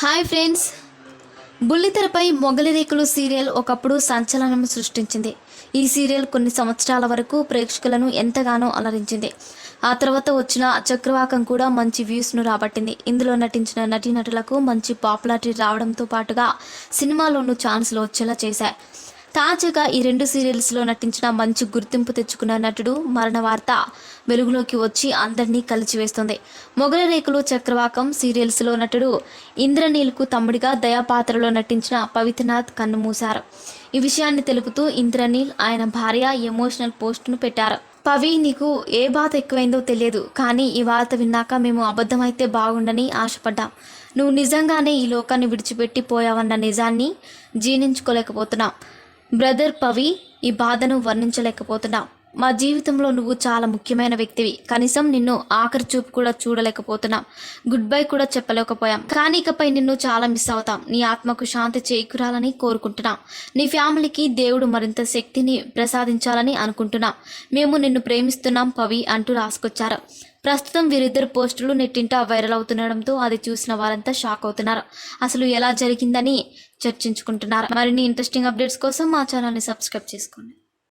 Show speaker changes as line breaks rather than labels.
Hi friends. బుల్లితెరపై Mogalirekulu serial ఒకప్పుడు సంచలనం సృష్టించింది. ఈ సీరియల్ కొన్ని సంవత్సరాల వరకు ప్రేక్షకులను ఎంతగానో అలరించింది. ఆ తర్వాత వచ్చిన చక్రవాకం కూడా మంచి వ్యూస్ను రాబట్టింది. ఇందులో నటించిన నటీనటులకు మంచి పాపులారిటీ రావడంతో పాటుగా సినిమాలోనూ ఛాన్స్లు వచ్చేలా చేశాయి. తాజాగా ఈ రెండు సీరియల్స్లో నటించిన మంచి గుర్తింపు తెచ్చుకున్న నటుడు మరణ వార్త వెలుగులోకి వచ్చి అందరినీ కలిచివేస్తుంది. మొగల రేకులు చక్రవాకం సీరియల్స్లో నటుడు ఇంద్రనీల్కు తమ్ముడిగా దయాపాత్రలో నటించిన పవిత్రనాథ్ కన్నుమూశారు. ఈ విషయాన్ని తెలుపుతూ ఇంద్రనీల్ ఆయన భార్య ఎమోషనల్ పోస్టును పెట్టారు. పవి నీకు ఏ బాధ ఎక్కువైందో తెలియదు కానీ ఈ వార్త విన్నాక మేము అబద్ధమైతే బాగుండని ఆశపడ్డాం. నువ్వు నిజంగానే ఈ లోకాన్ని విడిచిపెట్టి పోయావన్న నిజాన్ని జీర్ణించుకోలేకపోతున్నాం. బ్రదర్ పవి ఈ బాధను వర్ణించలేకపోతున్నాం. మా జీవితంలో నువ్వు చాలా ముఖ్యమైన వ్యక్తివి. కనీసం నిన్ను ఆఖరి చూపు కూడా చూడలేకపోతున్నాం. గుడ్ బై కూడా చెప్పలేకపోయాం. కానీ ఇకపై నిన్ను చాలా మిస్ అవుతాం. నీ ఆత్మకు శాంతి చేకూరాలని కోరుకుంటున్నాం. నీ ఫ్యామిలీకి దేవుడు మరింత శక్తిని ప్రసాదించాలని అనుకుంటున్నాం. మేము నిన్ను ప్రేమిస్తున్నాం పవి అంటూ రాసుకొచ్చారు. ప్రస్తుతం వీరిద్దరు పోస్టులు నెట్టింట వైరల్ అవుతుండడంతో అది చూసిన వారంతా షాక్ అవుతున్నారు. అసలు ఎలా జరిగిందని చర్చించుకుంటున్నారు. మరిన్ని ఇంట్రెస్టింగ్ అప్డేట్స్ కోసం మా ఛానల్ని సబ్స్క్రైబ్ చేసుకోండి.